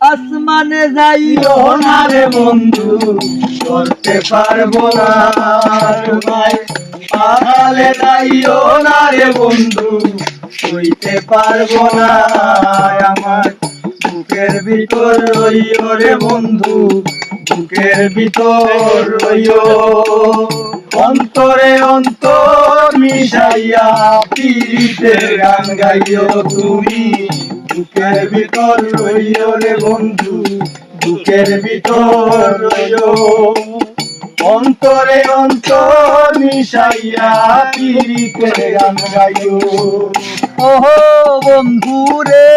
আসমানে যাইও না রে বন্ধু করতে পারব না তোমায়। পাহালে যাইও না রে বন্ধু হইতে পারব না আমার বুকের ভিতর রইও রে বন্ধু, বুকের ভিতর রইও। অন্তরে অন্তর মিশাইয়া পীড়িতের গান গাইও তুমি। বুকের ভিতর রইও রে বন্ধু বুকের ভিতর রইও অন্তরে অন্তর মিশাইয়া পীড়িতের গান গাইও ওহো বন্ধু রে।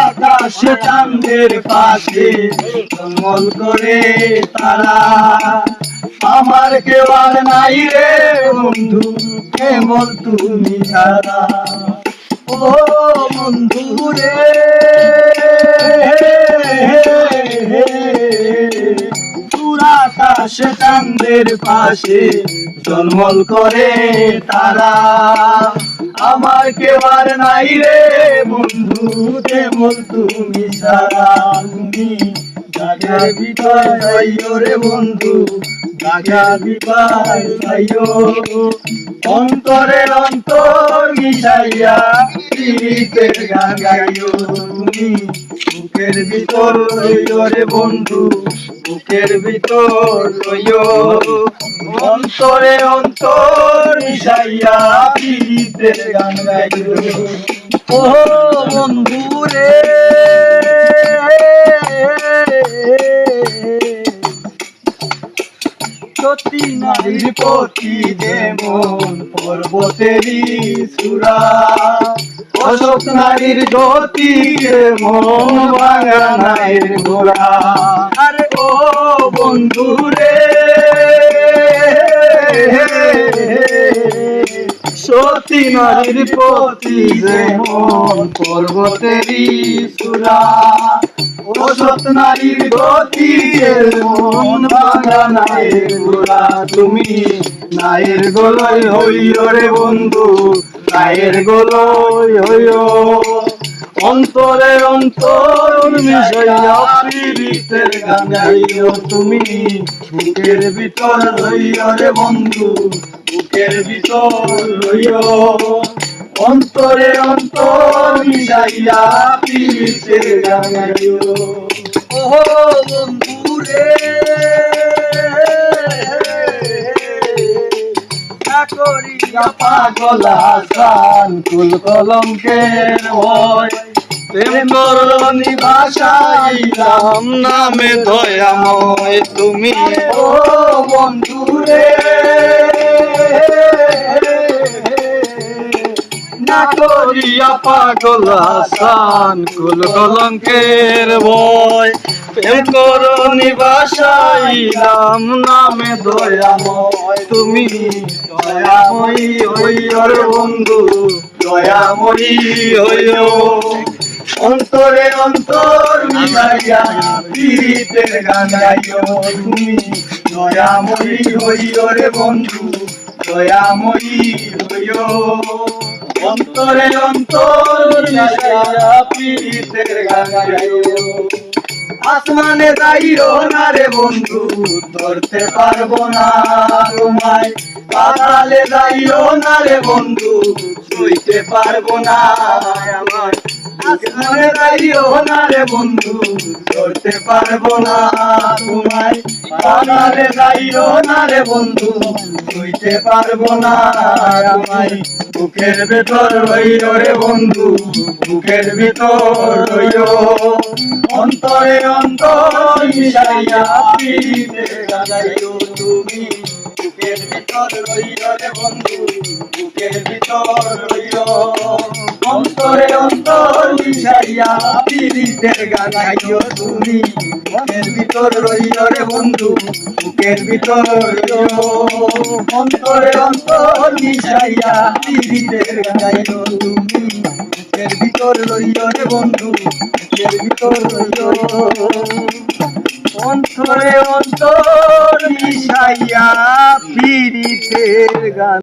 আকাশে চাঁদের পাশে জঙ্গল করে তারা। আমার কেউ আর নাই রে বন্ধু কেমন তুমি ছাড়া। ও বন্ধু রে আকাশে চাঁদের পাশে জন্মল করে তারা। আমার কেউ আর নাই রে বন্ধু কেমন তুমি সারা তুমি জাগার ভিতর রে বন্ধু যাইও অন্তরে মিশাইয়া পীড়িতের গান গাইও। তুমি বুকের ভিতর রইও রে বন্ধু, বুকের ভিতর রইও। অন্তরে অন্তর মিশাইয়া পীড়িতের গান গাইও। ও বন্ধু রে সত্যি নারীর প্রতি যেমন পর্বতেরই সুরা। অশোক নারীর গতি মন ভাঙা নায়ের গোড়া আরে ও বন্ধু রে সতী নারীর প্রতি যেমন পর্বতেরই সুরা। সত নারীর গতি মন ভাঙা নায়ের গোড়া তুমি নায়ের গোলয় হইও রে বন্ধু নায়ের গোলয় হইও অন্তরে অন্তর মিশাইয়া পীড়িতের গান গাইও তুমি বুকের ভিতর রইও রে বন্ধু বুকের ভিতর রইও অন্তরে অন্তর মিশাইয়া পীড়িতের গান গাইও ও বন্ধু রে করিয়া পাগল হাসান, কুল কলঙ্কের ভাষাইলাম নামে দয়াময় তুমি। ও বন্ধু রে না করিয়া পাগল হাসান, কুল কলঙ্কের ভয়। করনি ভাষাইলাম নামে দয়াময়। তুমি দয়াময়ী হইও রে বন্ধু, দয়াময়ী হইও অন্তরে অন্তর মিলাইয়া পীড়িতের গান গাইও তুমি দয়াময়ী হইও রে বন্ধু, দয়াময়ী হইও অন্তরে অন্তর মিলাইয়া পীড়িতের গান আসমানে যাইও না রে বন্ধু, ধরতে পারব না তোমায়। পাতালে যাইও না রে বন্ধু, ছুঁইতে পারব না আমার আসমানে যাইও না রে বন্ধু, ধরতে পারব না তোমায়। পাতালে যাইও না রে বন্ধু, ছুঁইতে পারব না আমায়। বুকের ভেতর রইল রে বন্ধু, বুকের ভিতর রইল। অন্তরে অন্তর মিশাইয়া পীড়িতে গাইও তুমি। বুকের ভিতর রইল রে বন্ধু, বুকের ভিতর রইল। অন্তরে অন্তর মিশাইয়া পীড়িতের গান গাইও তুমি। বুকের ভিতর রইল রে বন্ধু, বুকের ভিতর রইল। অন্তরে অন্তর মিশাইয়া পীড়িতের গান গাইও তুমি। বুকের ভিতর রইল রে বন্ধু বুকের ভিতর রইল অন্তরে অন্তর মিশাইয়া পীড়িতের গান।